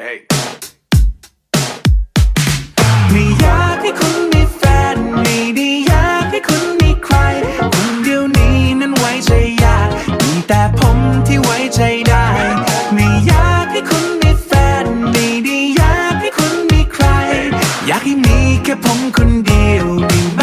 Hey. ไม่อยากให้คุณมีแฟนไม่ได้อยากให้คุณมีใคร คนเดียวนี้นั้นไว้ใจยากมีแต่ผมที่ไว้ใจได้ ไม่อยากให้คุณมีแฟนไม่ได้อยากให้คุณมีใคร อยากให้มีแค่ผมคนเดียวได้ไหม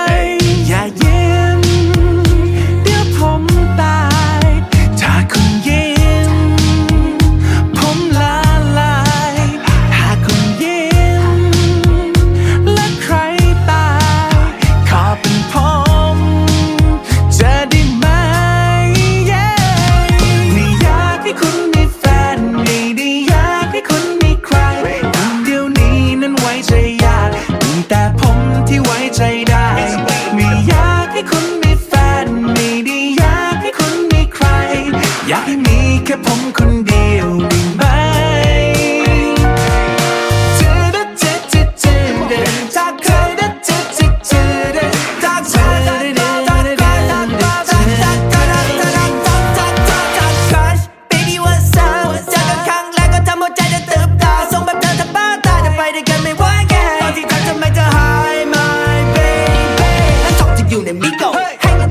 ย ที่ไ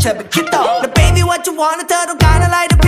제발 기도 너 baby what you wanna 들어가는 라이트